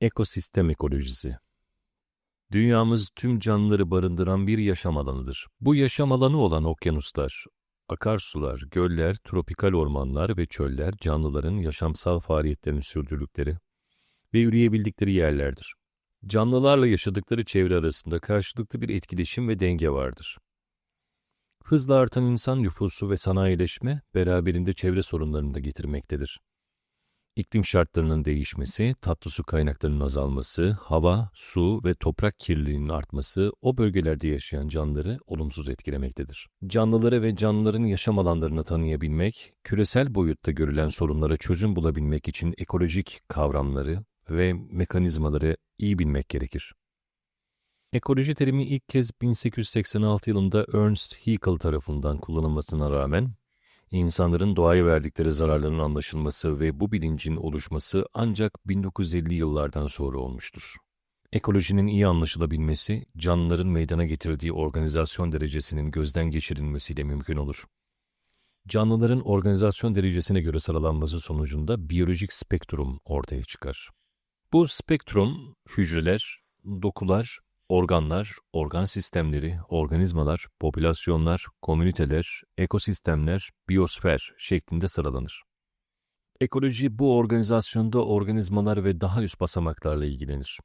Ekosistem ekolojisi Dünyamız tüm canlıları barındıran bir yaşam alanıdır. Bu yaşam alanı olan okyanuslar, akarsular, göller, tropikal ormanlar ve çöller canlıların yaşamsal faaliyetlerini sürdürdükleri ve yürüyebildikleri yerlerdir. Canlılarla yaşadıkları çevre arasında karşılıklı bir etkileşim ve denge vardır. Hızla artan insan nüfusu ve sanayileşme beraberinde çevre sorunlarını da getirmektedir. İklim şartlarının değişmesi, tatlı su kaynaklarının azalması, hava, su ve toprak kirliliğinin artması o bölgelerde yaşayan canlıları olumsuz etkilemektedir. Canlıları ve canlıların yaşam alanlarını tanıyabilmek, küresel boyutta görülen sorunlara çözüm bulabilmek için ekolojik kavramları ve mekanizmaları iyi bilmek gerekir. Ekoloji terimi ilk kez 1886 yılında Ernst Haeckel tarafından kullanılmasına rağmen, insanların doğaya verdikleri zararların anlaşılması ve bu bilincin oluşması ancak 1950 yıllardan sonra olmuştur. Ekolojinin iyi anlaşılabilmesi, canlıların meydana getirdiği organizasyon derecesinin gözden geçirilmesiyle mümkün olur. Canlıların organizasyon derecesine göre sıralanması sonucunda biyolojik spektrum ortaya çıkar. Bu spektrum, hücreler, dokular, organlar, organ sistemleri, organizmalar, popülasyonlar, komüniteler, ekosistemler, biyosfer şeklinde sıralanır. Ekoloji bu organizasyonda organizmalar ve daha üst basamaklarla ilgilenir.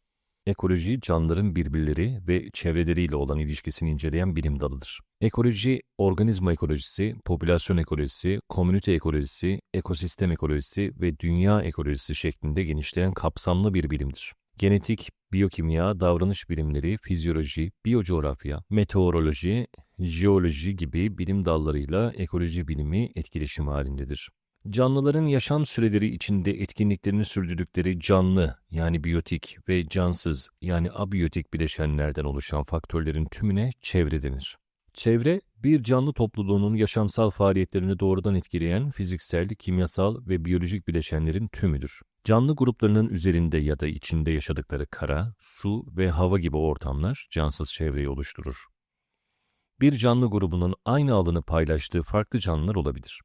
Ekoloji, canlıların birbirleri ve çevreleriyle olan ilişkisini inceleyen bilim dalıdır. Ekoloji, organizma ekolojisi, popülasyon ekolojisi, komünite ekolojisi, ekosistem ekolojisi ve dünya ekolojisi şeklinde genişleyen kapsamlı bir bilimdir. Genetik, biyokimya, davranış bilimleri, fizyoloji, biyocoğrafya, meteoroloji, jeoloji gibi bilim dallarıyla ekoloji bilimi etkileşim halindedir. Canlıların yaşam süreleri içinde etkinliklerini sürdürdükleri canlı yani biyotik ve cansız yani abiyotik bileşenlerden oluşan faktörlerin tümüne çevre denir. Çevre, bir canlı topluluğunun yaşamsal faaliyetlerini doğrudan etkileyen fiziksel, kimyasal ve biyolojik bileşenlerin tümüdür. Canlı gruplarının üzerinde ya da içinde yaşadıkları kara, su ve hava gibi ortamlar cansız çevreyi oluşturur. Bir canlı grubunun aynı alanı paylaştığı farklı canlılar olabilir.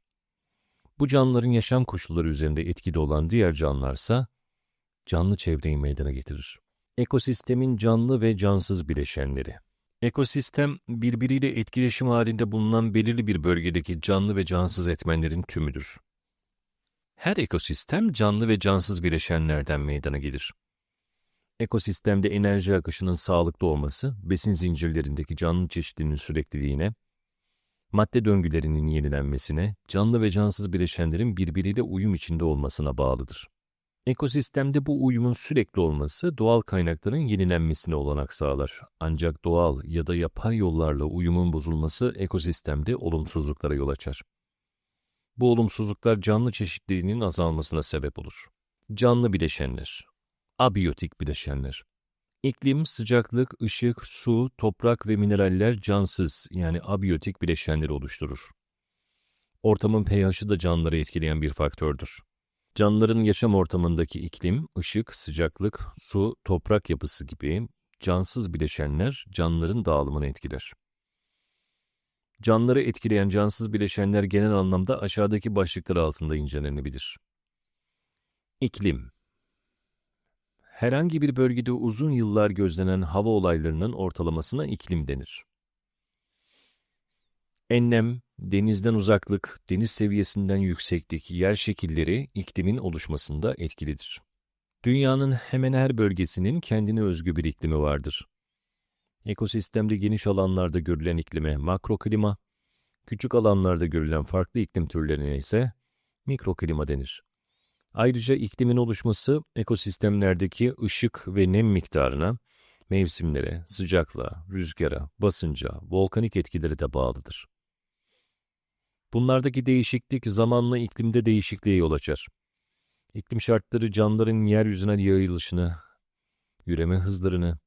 Bu canlıların yaşam koşulları üzerinde etkili olan diğer canlılarsa canlı çevreyi meydana getirir. Ekosistemin canlı ve cansız bileşenleri Ekosistem, birbiriyle etkileşim halinde bulunan belirli bir bölgedeki canlı ve cansız etmenlerin tümüdür. Her ekosistem canlı ve cansız bileşenlerden meydana gelir. Ekosistemde enerji akışının sağlıklı olması, besin zincirlerindeki canlı çeşitliliğinin sürekliliğine, madde döngülerinin yenilenmesine, canlı ve cansız bileşenlerin birbiriyle uyum içinde olmasına bağlıdır. Ekosistemde bu uyumun sürekli olması doğal kaynakların yenilenmesine olanak sağlar. Ancak doğal ya da yapay yollarla uyumun bozulması ekosistemde olumsuzluklara yol açar. Bu olumsuzluklar canlı çeşitliliğinin azalmasına sebep olur. Canlı bileşenler, abiyotik bileşenler. İklim, sıcaklık, ışık, su, toprak ve mineraller cansız yani abiyotik bileşenleri oluşturur. Ortamın pH'ı da canlıları etkileyen bir faktördür. Canlıların yaşam ortamındaki iklim, ışık, sıcaklık, su, toprak yapısı gibi cansız bileşenler canlıların dağılımını etkiler. Canlıları etkileyen cansız bileşenler genel anlamda aşağıdaki başlıklar altında incelenebilir. İklim Herhangi bir bölgede uzun yıllar gözlenen hava olaylarının ortalamasına iklim denir. Enlem, denizden uzaklık, deniz seviyesinden yükseklik, yer şekilleri iklimin oluşmasında etkilidir. Dünyanın hemen her bölgesinin kendine özgü bir iklimi vardır. Ekosistemde geniş alanlarda görülen iklime makroklima, küçük alanlarda görülen farklı iklim türlerine ise mikroklima denir. Ayrıca iklimin oluşması ekosistemlerdeki ışık ve nem miktarına, mevsimlere, sıcaklığa, rüzgara, basınca, volkanik etkileri de bağlıdır. Bunlardaki değişiklik zamanla iklimde değişikliğe yol açar. İklim şartları canlıların yeryüzüne yayılışını, üreme hızlarını,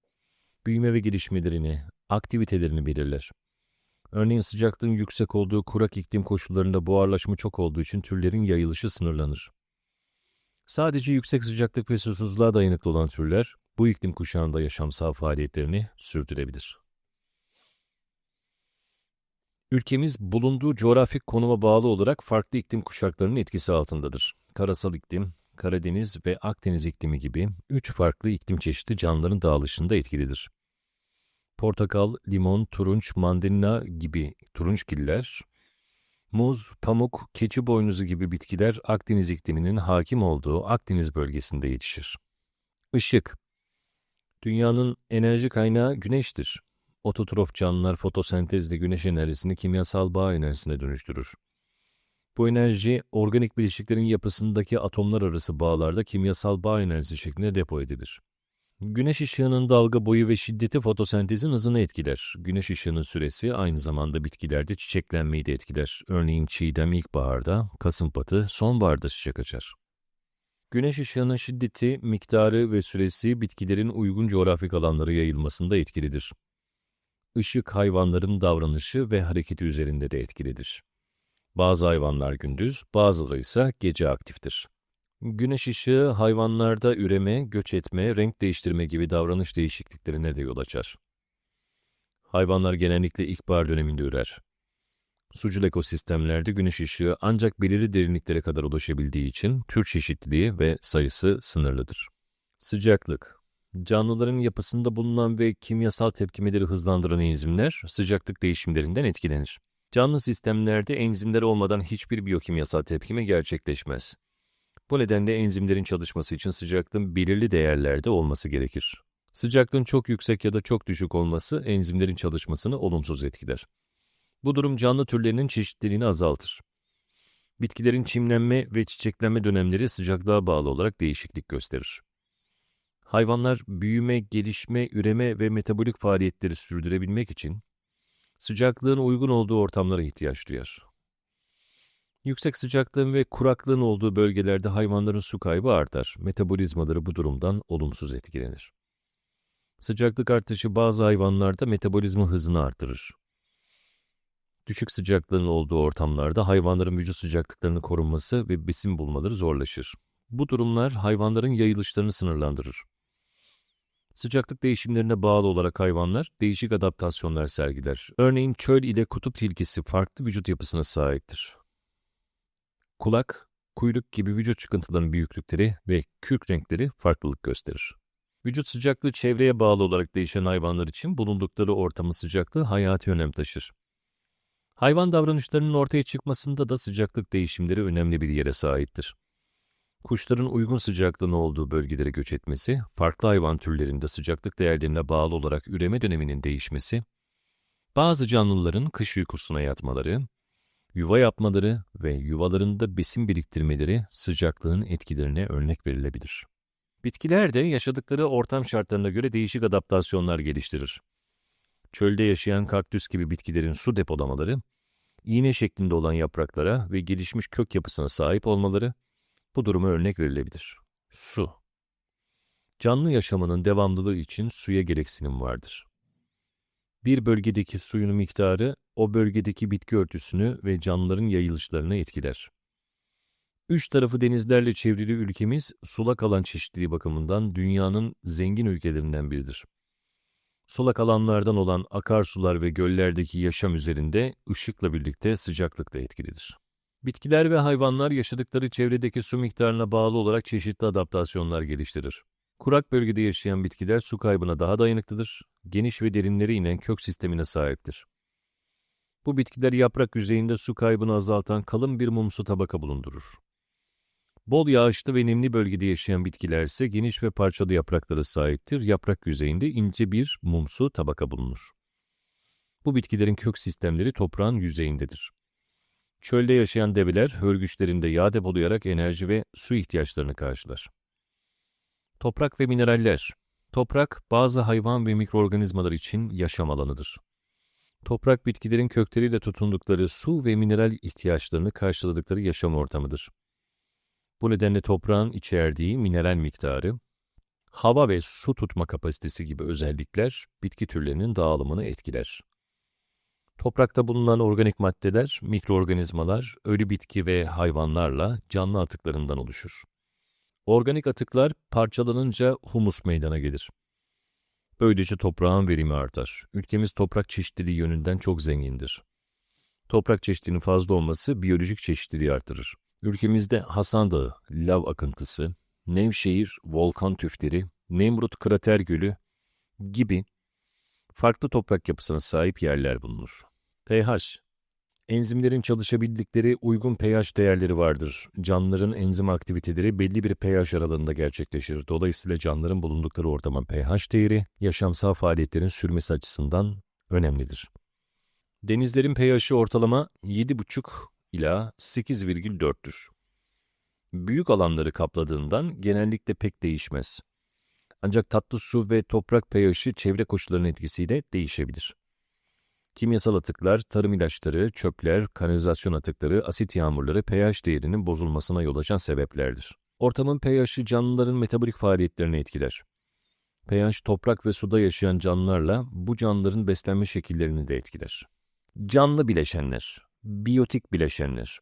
büyüme ve gelişmelerini, aktivitelerini belirler. Örneğin sıcaklığın yüksek olduğu kurak iklim koşullarında buharlaşma çok olduğu için türlerin yayılışı sınırlanır. Sadece yüksek sıcaklık ve susuzluğa dayanıklı olan türler bu iklim kuşağında yaşamsal faaliyetlerini sürdürebilir. Ülkemiz bulunduğu coğrafik konuma bağlı olarak farklı iklim kuşaklarının etkisi altındadır. Karasal iklim, Karadeniz ve Akdeniz iklimi gibi üç farklı iklim çeşidi canlıların dağılışında etkilidir. Portakal, limon, turunç, mandalina gibi turunçgiller, muz, pamuk, keçi boynuzu gibi bitkiler Akdeniz ikliminin hakim olduğu Akdeniz bölgesinde yetişir. Işık Dünyanın enerji kaynağı güneştir. Ototrof canlılar fotosentezle güneş enerjisini kimyasal bağ enerjisine dönüştürür. Bu enerji organik bileşiklerin yapısındaki atomlar arası bağlarda kimyasal bağ enerjisi şeklinde depo edilir. Güneş ışığının dalga boyu ve şiddeti fotosentezin hızını etkiler. Güneş ışığının süresi aynı zamanda bitkilerde çiçeklenmeyi de etkiler. Örneğin çiğdem ilkbaharda, kasımpatı sonbaharda çiçek açar. Güneş ışığının şiddeti, miktarı ve süresi bitkilerin uygun coğrafik alanlara yayılmasında etkilidir. Işık hayvanların davranışı ve hareketi üzerinde de etkilidir. Bazı hayvanlar gündüz, bazıları ise gece aktiftir. Güneş ışığı hayvanlarda üreme, göç etme, renk değiştirme gibi davranış değişikliklerine de yol açar. Hayvanlar genellikle ilkbahar döneminde ürer. Sucul ekosistemlerde güneş ışığı ancak belirli derinliklere kadar ulaşabildiği için tür çeşitliliği ve sayısı sınırlıdır. Sıcaklık Canlıların yapısında bulunan ve kimyasal tepkimeleri hızlandıran enzimler sıcaklık değişimlerinden etkilenir. Canlı sistemlerde enzimler olmadan hiçbir biyokimyasal tepkime gerçekleşmez. Bu nedenle enzimlerin çalışması için sıcaklığın belirli değerlerde olması gerekir. Sıcaklığın çok yüksek ya da çok düşük olması enzimlerin çalışmasını olumsuz etkiler. Bu durum canlı türlerinin çeşitliliğini azaltır. Bitkilerin çimlenme ve çiçeklenme dönemleri sıcaklığa bağlı olarak değişiklik gösterir. Hayvanlar büyüme, gelişme, üreme ve metabolik faaliyetleri sürdürebilmek için sıcaklığın uygun olduğu ortamlara ihtiyaç duyar. Yüksek sıcaklığın ve kuraklığın olduğu bölgelerde hayvanların su kaybı artar. Metabolizmaları bu durumdan olumsuz etkilenir. Sıcaklık artışı bazı hayvanlarda metabolizma hızını artırır. Düşük sıcaklığın olduğu ortamlarda hayvanların vücut sıcaklıklarını korunması ve besin bulmaları zorlaşır. Bu durumlar hayvanların yayılışlarını sınırlandırır. Sıcaklık değişimlerine bağlı olarak hayvanlar değişik adaptasyonlar sergiler. Örneğin çöl ile kutup tilkisi farklı vücut yapısına sahiptir. Kulak, kuyruk gibi vücut çıkıntılarının büyüklükleri ve kürk renkleri farklılık gösterir. Vücut sıcaklığı çevreye bağlı olarak değişen hayvanlar için bulundukları ortamın sıcaklığı hayati önem taşır. Hayvan davranışlarının ortaya çıkmasında da sıcaklık değişimleri önemli bir yere sahiptir. Kuşların uygun sıcaklığın olduğu bölgelere göç etmesi, farklı hayvan türlerinde sıcaklık değerlerine bağlı olarak üreme döneminin değişmesi, bazı canlıların kış uykusuna yatmaları, yuva yapmaları ve yuvalarında besin biriktirmeleri sıcaklığın etkilerine örnek verilebilir. Bitkiler de yaşadıkları ortam şartlarına göre değişik adaptasyonlar geliştirir. Çölde yaşayan kaktüs gibi bitkilerin su depolamaları, iğne şeklinde olan yapraklara ve gelişmiş kök yapısına sahip olmaları, bu duruma örnek verilebilir. Su. Canlı yaşamının devamlılığı için suya gereksinim vardır. Bir bölgedeki suyun miktarı o bölgedeki bitki örtüsünü ve canlıların yayılışlarını etkiler. Üç tarafı denizlerle çevrili ülkemiz sulak alan çeşitliliği bakımından dünyanın zengin ülkelerinden biridir. Sulak alanlardan olan akarsular ve göllerdeki yaşam üzerinde ışıkla birlikte sıcaklık da etkilidir. Bitkiler ve hayvanlar yaşadıkları çevredeki su miktarına bağlı olarak çeşitli adaptasyonlar geliştirir. Kurak bölgede yaşayan bitkiler su kaybına daha dayanıklıdır, geniş ve derinlere inen kök sistemine sahiptir. Bu bitkiler yaprak yüzeyinde su kaybını azaltan kalın bir mumsu tabaka bulundurur. Bol yağışlı ve nemli bölgede yaşayan bitkiler ise geniş ve parçalı yapraklara sahiptir. Yaprak yüzeyinde ince bir mumsu tabaka bulunur. Bu bitkilerin kök sistemleri toprağın yüzeyindedir. Çölde yaşayan develer hörgüçlerinde yağ depolayarak enerji ve su ihtiyaçlarını karşılar. Toprak ve mineraller Toprak, bazı hayvan ve mikroorganizmalar için yaşam alanıdır. Toprak, bitkilerin kökleriyle tutundukları su ve mineral ihtiyaçlarını karşıladıkları yaşam ortamıdır. Bu nedenle toprağın içerdiği mineral miktarı, hava ve su tutma kapasitesi gibi özellikler bitki türlerinin dağılımını etkiler. Toprakta bulunan organik maddeler, mikroorganizmalar, ölü bitki ve hayvanlarla canlı atıklarından oluşur. Organik atıklar parçalanınca humus meydana gelir. Böylece toprağın verimi artar. Ülkemiz toprak çeşitliliği yönünden çok zengindir. Toprak çeşitliliğinin fazla olması biyolojik çeşitliliği artırır. Ülkemizde Hasan Dağı, lav akıntısı, Nevşehir, volkan tüfleri, Nemrut krater gölü gibi farklı toprak yapısına sahip yerler bulunur. pH Enzimlerin çalışabildikleri uygun pH değerleri vardır. Canlıların enzim aktiviteleri belli bir pH aralığında gerçekleşir. Dolayısıyla canlıların bulundukları ortamın pH değeri, yaşamsal faaliyetlerin sürmesi açısından önemlidir. Denizlerin pH'i ortalama 7,5 ila 8,4'tür. Büyük alanları kapladığından genellikle pek değişmez. Ancak tatlı su ve toprak pH'i çevre koşullarının etkisiyle değişebilir. Kimyasal atıklar, tarım ilaçları, çöpler, kanalizasyon atıkları, asit yağmurları pH değerinin bozulmasına yol açan sebeplerdir. Ortamın pH'i canlıların metabolik faaliyetlerini etkiler. pH toprak ve suda yaşayan canlılarla bu canlıların beslenme şekillerini de etkiler. Canlı bileşenler, biyotik bileşenler.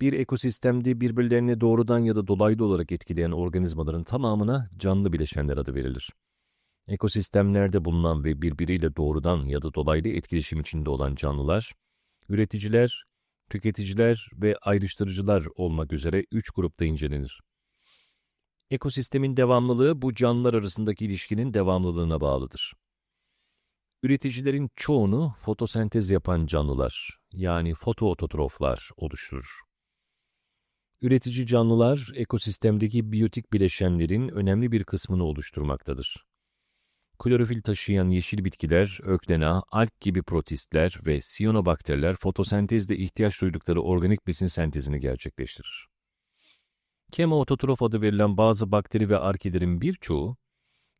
Bir ekosistemde birbirlerini doğrudan ya da dolaylı olarak etkileyen organizmaların tamamına canlı bileşenler adı verilir. Ekosistemlerde bulunan ve birbiriyle doğrudan ya da dolaylı etkileşim içinde olan canlılar, üreticiler, tüketiciler ve ayrıştırıcılar olmak üzere üç grupta incelenir. Ekosistemin devamlılığı bu canlılar arasındaki ilişkinin devamlılığına bağlıdır. Üreticilerin çoğunu fotosentez yapan canlılar, yani fotoototroflar oluşturur. Üretici canlılar, ekosistemdeki biyotik bileşenlerin önemli bir kısmını oluşturmaktadır. Klorofil taşıyan yeşil bitkiler, öklena, alg gibi protistler ve siyonobakteriler fotosentezde ihtiyaç duydukları organik besin sentezini gerçekleştirir. Kemoototrof adı verilen bazı bakteri ve arkelerin birçoğu,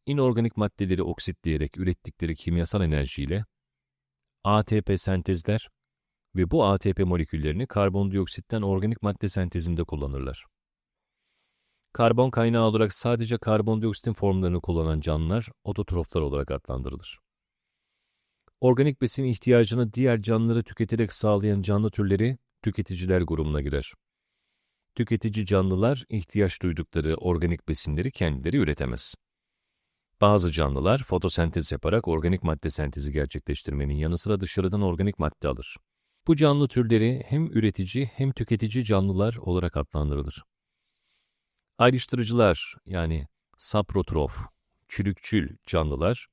inorganik maddeleri oksitleyerek ürettikleri kimyasal enerjiyle ATP sentezler ve bu ATP moleküllerini karbondioksitten organik madde sentezinde kullanırlar. Karbon kaynağı olarak sadece karbondioksitin formlarını kullanan canlılar ototroflar olarak adlandırılır. Organik besin ihtiyacını diğer canlıları tüketerek sağlayan canlı türleri tüketiciler grubuna girer. Tüketici canlılar ihtiyaç duydukları organik besinleri kendileri üretemez. Bazı canlılar fotosentez yaparak organik madde sentezi gerçekleştirmenin yanı sıra dışarıdan organik madde alır. Bu canlı türleri hem üretici hem tüketici canlılar olarak adlandırılır. Ayrıştırıcılar yani saprotrof, çürükçül canlılar,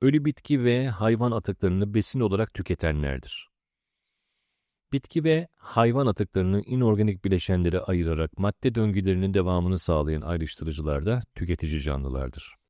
ölü bitki ve hayvan atıklarını besin olarak tüketenlerdir. Bitki ve hayvan atıklarını inorganik bileşenlere ayırarak madde döngülerinin devamını sağlayan ayrıştırıcılar da tüketici canlılardır.